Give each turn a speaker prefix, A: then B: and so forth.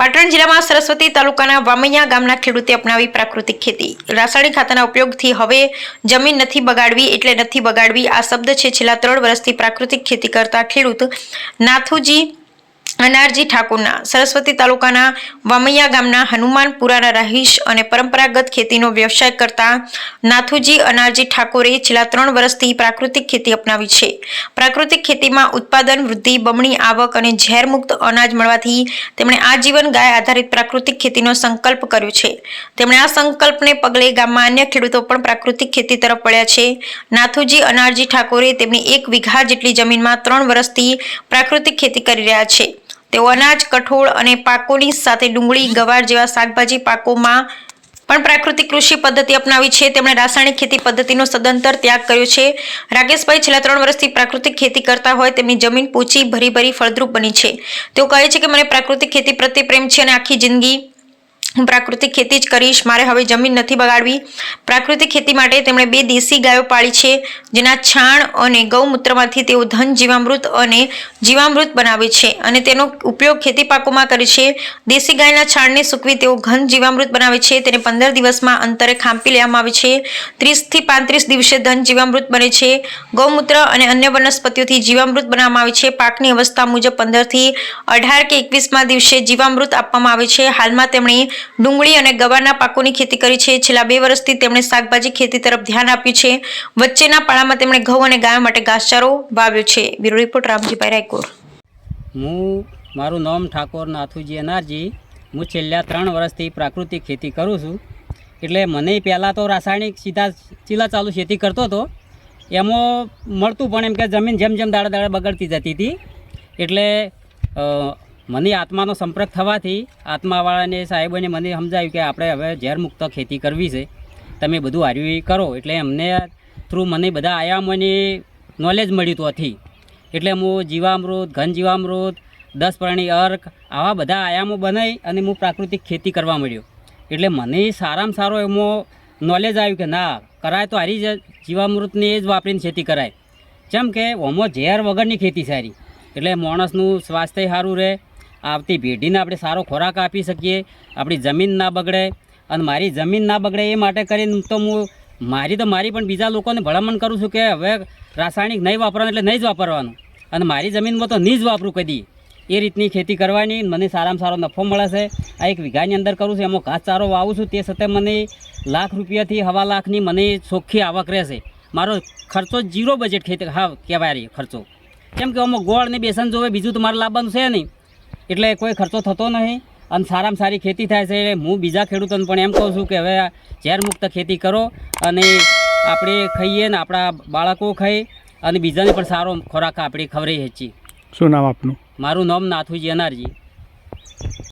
A: પાટણ જિલ્લામાં સરસ્વતી તાલુકાના વામૈયા ગામના ખેડૂતે અપનાવી પ્રાકૃતિક ખેતી. રાસાયણિક ખાતરના ઉપયોગથી હવે જમીન નથી બગાડવી એટલે નથી બગાડવી આ શબ્દ છે. છેલ્લા ત્રણ વર્ષથી પ્રાકૃતિક ખેતી કરતા ખેડૂત નાથુજી અનારજી ઠાકોરના સરસ્વતી તાલુકાના વામૈયા ગામના હનુમાનપુરાના રહીશ અને પરંપરાગત ખેતીનો વ્યવસાય કરતા નાથુજી અનારજી ઠાકોરે છેલ્લા ત્રણ વર્ષથી પ્રાકૃતિક ખેતી અપનાવી છે. પ્રાકૃતિક ખેતીમાં ઉત્પાદન વૃદ્ધિ, બમણી આવક અને ઝેરમુક્ત અનાજ મળવાથી તેમણે આજીવન ગાય આધારિત પ્રાકૃતિક ખેતીનો સંકલ્પ કર્યો છે. તેમણે આ સંકલ્પને પગલે ગામમાં અન્ય ખેડૂતો પણ પ્રાકૃતિક ખેતી તરફ વળ્યા છે. નાથુજી અનારજી ઠાકોરે તેમની એક વીઘા જેટલી જમીનમાં ત્રણ વર્ષથી પ્રાકૃતિક ખેતી કરી રહ્યા છે. તેઓ અનાજ, કઠોળ અને પાકોની સાથે ડુંગળી, ગવાર જેવા શાકભાજી પાકોમાં પણ પ્રાકૃતિક કૃષિ પદ્ધતિ અપનાવી છે. તેમણે રાસાયણિક ખેતી પદ્ધતિનો સદંતર ત્યાગ કર્યો છે. રાકેશભાઈ છેલ્લા ત્રણ વર્ષથી પ્રાકૃતિક ખેતી કરતા હોય તેમની જમીન પોચી ભરી ભરી ફળદ્રુપ બની છે. તેઓ કહે છે કે મને પ્રાકૃતિક ખેતી પ્રત્યે પ્રેમ છે અને આખી જિંદગી હું પ્રાકૃતિક ખેતી જ કરીશ, મારે હવે જમીન નથી બગાડવી. પ્રાકૃતિક ખેતી માટે તેમણે બે દેશી ગાયો પાળી છે, જેના છાણ અને ગૌમૂત્રમાંથી તેઓ ધન જીવામૃત અને જીવામૃત બનાવે છે અને તેનો ઉપયોગ ખેતી પાકોમાં કરે છે. દેશી ગાયના છાણને સૂકવી તેઓ ઘન જીવામૃત બનાવે છે, તેને પંદર દિવસમાં અંતરે ખાંપી લેવામાં આવે છે. ત્રીસથી પાંત્રીસ દિવસે ધન જીવામૃત બને છે. ગૌમૂત્ર અને અન્ય વનસ્પતિઓથી જીવામૃત બનાવવામાં આવે છે. પાકની અવસ્થા મુજબ પંદરથી અઢાર કે એકવીસમાં દિવસે જીવામૃત આપવામાં આવે છે. હાલમાં તેમણે ડુંગળી અને ગવારના પાકોની ખેતી કરી છે. છેલ્લા બે વર્ષથી તેમણે શાકભાજી ખેતી તરફ ધ્યાન આપ્યું છે. વચ્ચેના પાળામાં તેમણે ઘઉં અને ગાયો માટે ઘાસચારો વાવ્યો છે. Bureau report, Ramjibhai Raykor.
B: હું, મારું નામ ઠાકોર નાથુજી અનારજી હું છેલ્લા ત્રણ વર્ષથી પ્રાકૃતિક ખેતી કરું છું. એટલે મને પહેલાં તો રાસાયણિક સીધા ચીલા ચાલુ ખેતી કરતો હતો. એમાં મળતું પણ એમ કે જમીન જેમ જેમ દાડે દાડે બગડતી જતી હતી. એટલે મને આત્માનો સંપર્ક થવાથી આત્માવાળાને, સાહેબોને મને સમજાવ્યું કે આપણે હવે ઝેરમુક્ત ખેતી કરવી છે. તમે બધું હાર્યું કરો. એટલે એમને થ્રુ મને બધા આયામોની નોલેજ મળ્યું હતું આથી. એટલે હું જીવામૃત, ઘન જીવામૃત, દસ પ્રાણી અર્ક, આવા બધા આયામો બનાવી અને હું પ્રાકૃતિક ખેતી કરવા મળ્યો એટલે મને સારામાં સારો એમાં નોલેજ આવ્યું કે ના, કરાય તો હારી જ જીવામૃતની જ વાપરીને ખેતી કરાય. જેમ કે ઓમો ઝેર વગરની ખેતી સારી. એટલે માણસનું સ્વાસ્થ્ય સારું રહે આવતી પેઢીને આપણે સારો ખોરાક આપી શકીએ, આપણી જમીન ના બગડે અને મારી જમીન ના બગડે એ માટે કરીને તો હું, મારી તો મારી પણ બીજા લોકોને ભલામણ કરું છું કે હવે રાસાયણિક નહીં વાપરવાનું એટલે નહીં જ વાપરવાનું. અને મારી જમીનમાં તો નહીં જ વાપરું કદી. એ રીતની ખેતી કરવાની મને સારામાં સારો નફો મળે છે. આ એક વીઘાની અંદર કરું છું, એમાં ઘાસ ચારો વાવું છું. તે છતાં મને લાખ રૂપિયાથી હવા લાખની મને ચોખ્ખી આવક રહેશે મારો ખર્ચો જીરો બજેટ ખેતી, હા, કહેવાય ખર્ચો. કેમ કે આમાં ગોળ ને બેસન જોવે, બીજું તો મારે લાવવાનું છે નહીં. એટલે કોઈ ખર્ચો થતો નહીં અને સારામાં સારી ખેતી થાય છે હું બીજા ખેડૂતોને પણ એમ કહું છું કે હવે ઝેરમુક્ત ખેતી કરો અને આપણે ખાઈએ ને આપણા બાળકો ખાઈ અને બીજાને પણ સારો ખોરાક આપણે ખવડાવીએ છીએ.
C: શું નામ આપનું?
B: મારું નામ નાથુજી અનારજી.